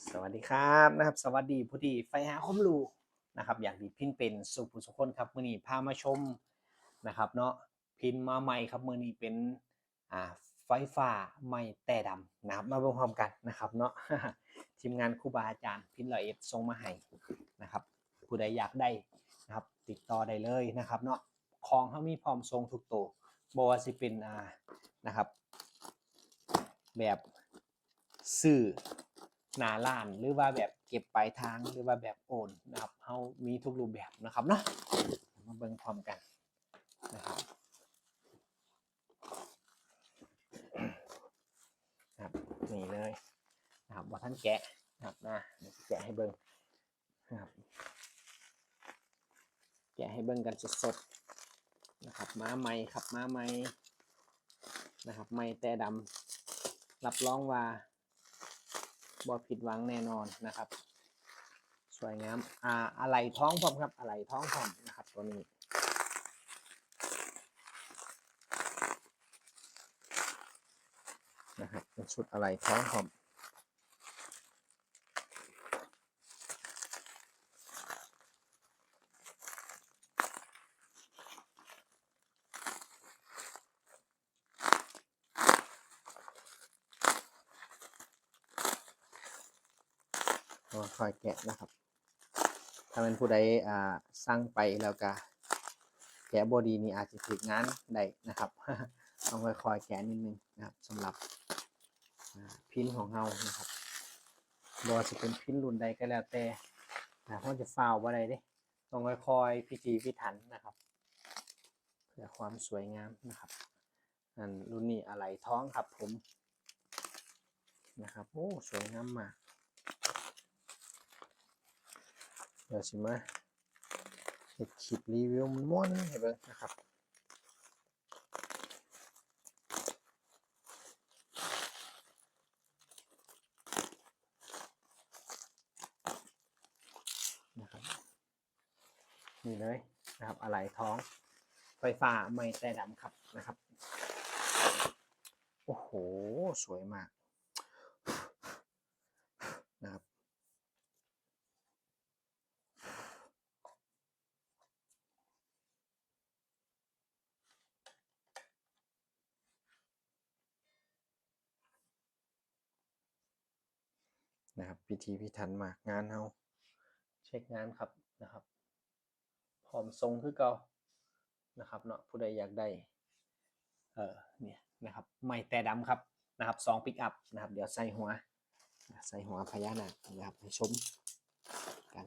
สวัสดีครับนะครับ สวัสดีผู้ที่ไฟหาความรู้นะครับ อยากดีพินเป็นสุภุสุคนครับมือนี้พามาชมนะครับ เนาะพินมาใหม่ครับมือนี้เป็นอ่าไฟฟ้าไม่แต่ดำนะครับมาเบิ่งพร้อมกันนะครับ เนาะทีมงานครูบาอาจารย์พินร้อยเอ็ดส่งมาให้นะครับผู้ใดอยากได้นะครับ ติดต่อได้เลยนะครับ เนาะของเขามีพร้อมทรงทุกตัวบ่ว่าสิเป็นอ่านะครับ แบบซื้อ หนาล้านหรือว่าแบบเก็บปลายทางหรือว่าแบบโอนนะครับเฮามีทุกรูปแบบนะครับเนาะมาเบิ่งพร้อมกันนะครับครับนี่เลยนะครับว่าท่านแกะนะครับนะแกะให้เบิ่งนะครับแกะให้เบิ่งกันสดๆนะครับม้าไหมครับม้าไหมนะครับไม่แต่ดำรับรองว่า บอผิดหวังแน่นอนนะครับ สวยงามอ่าอะไรท้องพร้อมครับอะไรท้องพร้อมนะครับตัวนี้นะครับเป็นชุดอะไรท้องพร้อม ก็ค่อยแกะนะครับ ถ้าเป็นผู้ใดอ่าสั่งไปแล้วก็แกะบอดีนี่อาจจะถึกงานได้นะครับ ต้องค่อยๆแกะนิดนึงนะครับสำหรับพินของเรานะครับบอจะเป็นพินรุ่นใดก็แล้วแต่นะเพราะจะฟาวบ่ได้เด้ต้องค่อยๆพิธีพิถันนะครับ เพื่อความสวยงามนะครับอันรุ่นนี้อะไรท้องครับผมนะครับโอ้สวยงามมาก เดี๋ยวสิมาเห็ดคลิปรีวิวมันม่วนให้เบิ่งนะครับนะครับนี่เลยนะครับอะไหล่ท้องไฟฟ้าไม่แต่ดำครับนะครับ โอ้โห สวยมาก นะครับพิธีพิถันมากงานเฮาเช็คงานครับนะครับพร้อมทรงคือเก่านะครับเนาะผู้ใดอยากได้เออเนี่ยนะครับไม่แต่ดำครับนะครับสองปิกอัพนะครับ เดี๋ยวใส่หัว ใส่หัวพญานาคนะครับให้ชมกัน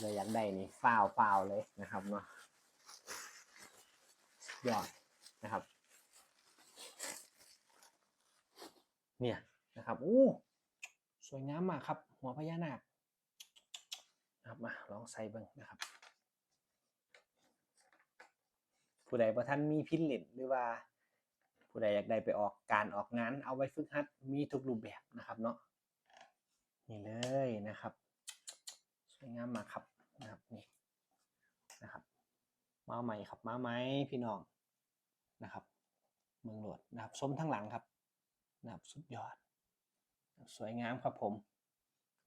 เลยอยากได้นี่ฟาวฟาวเลยนะครับเนาะ ยอดนะครับ เนี่ยนะครับโอ้สวยงามมากครับ หัวพญานาคนะครับมาลองใส่บิ้งนะครับ ผู้ใดประท่านมีพินเล่นหรือว่า ผู้ใดอยากได้ไปออกการออกงาน เอาไว้ฝึกหัดมีทุกรูปแบบนะครับเนาะนี่เลยนะครับ สวยงามมากครับนะครับนี่นะครับ มาใหม่ครับมาไหมพี่น้องนะครับ เมืองหลวดนะครับชมทั้งหลังครับนะครับสุดยอด สวยงามครับผม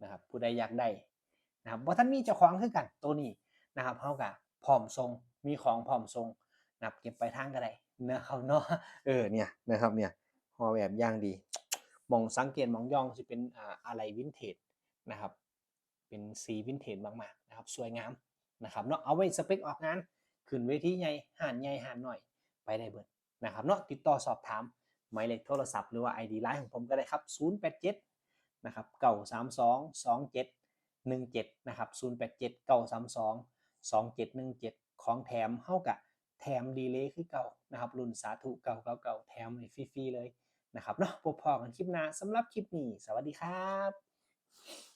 นะครับผู้ใดอยากได้นะครับว่าท่านมีเจ้าของคือกันตัวนี้นะครับเท่ากับพร้อมทรงมีของพร้อมทรงนะครับเก็บไปทางก็ได้นะครับเนาะเออเนี่ยนะครับเนี่ยหอแบบย่างดีมองสังเกตมองย่องจะเป็นอ่าอะไรวินเทจนะครับ เป็นสีวินเทจมากๆนะครับ สวยงามนะครับเนาะเอาไว้สเปคออกงาน ขึ้นเวทีใหญ่ห่านใหญ่ห่านหน่อยไปได้เบิดนะครับเนาะติดต่อสอบถามหมายเลขโทรศัพท์หรือว่า ID ไลน์ของผมก็ได้ครับ 087นะครับ932 2717นะครับ087 932 2717 ของแถมเท่ากับแถมดีเลย์คือเก่านะครับรุ่นสาธุเก่าเก่าเก่าแถมฟรีๆเลยนะครับเนาะพบพอกันคลิปหน้าสำหรับคลิปนี้ สวัสดีครับ